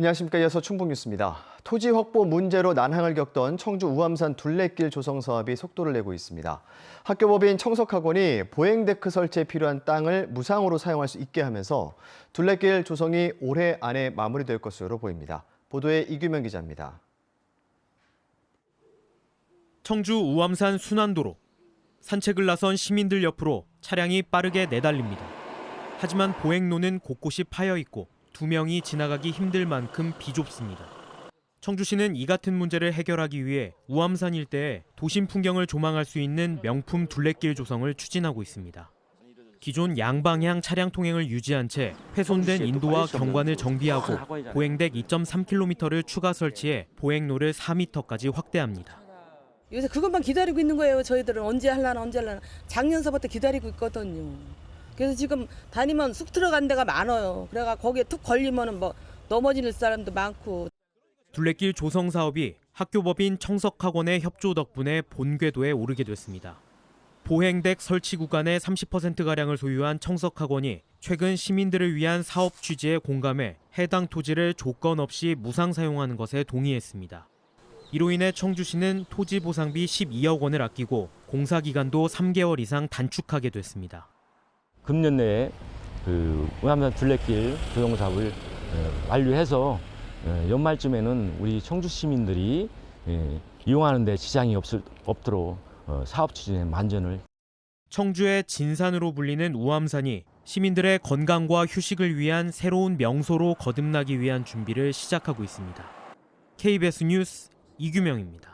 안녕하십니까. 이어서 충북뉴스입니다. 토지 확보 문제로 난항을 겪던 청주 우암산 둘레길 조성 사업이 속도를 내고 있습니다. 학교법인 청석학원이 보행데크 설치에 필요한 땅을 무상으로 사용할 수 있게 하면서 둘레길 조성이 올해 안에 마무리될 것으로 보입니다. 보도에 이규명 기자입니다. 청주 우암산 순환도로 산책을 나선 시민들 옆으로 차량이 빠르게 내달립니다. 하지만 보행로는 곳곳이 파여 있고 두 명이 지나가기 힘들 만큼 비좁습니다. 청주시는 이 같은 문제를 해결하기 위해 우암산 일대에 도심 풍경을 조망할 수 있는 명품 둘레길 조성을 추진하고 있습니다. 기존 양방향 차량 통행을 유지한 채 훼손된 인도와 경관을 정비하고 보행덱 2.3km를 추가 설치해 보행로를 4m까지 확대합니다. 요새 그것만 기다리고 있는 거예요. 저희들은 언제 할라나 언제 할라나 작년서부터 기다리고 있거든요. 그래서 지금 다니면 쑥 들어간 데가 많아요. 그래가 거기에 툭 걸리면은 뭐 넘어지는 사람도 많고 둘레길 조성 사업이 학교법인 청석학원의 협조 덕분에 본궤도에 오르게 됐습니다. 보행덱 설치 구간의 30%가량을 소유한 청석학원이 최근 시민들을 위한 사업 취지에 공감해 해당 토지를 조건 없이 무상 사용하는 것에 동의했습니다. 이로 인해 청주시는 토지 보상비 12억 원을 아끼고 공사 기간도 3개월 이상 단축하게 됐습니다. 금년 내에 그 우암산 둘레길 조성 사업을 어, 완료해서 어, 연말쯤에는 우리 청주 시민들이 예, 이용하는 데 지장이 없을, 없도록 어, 사업 추진에 만전을 청주의 진산으로 불리는 우암산이 시민들의 건강과 휴식을 위한 새로운 명소로 거듭나기 위한 준비를 시작하고 있습니다. KBS 뉴스 이규명입니다.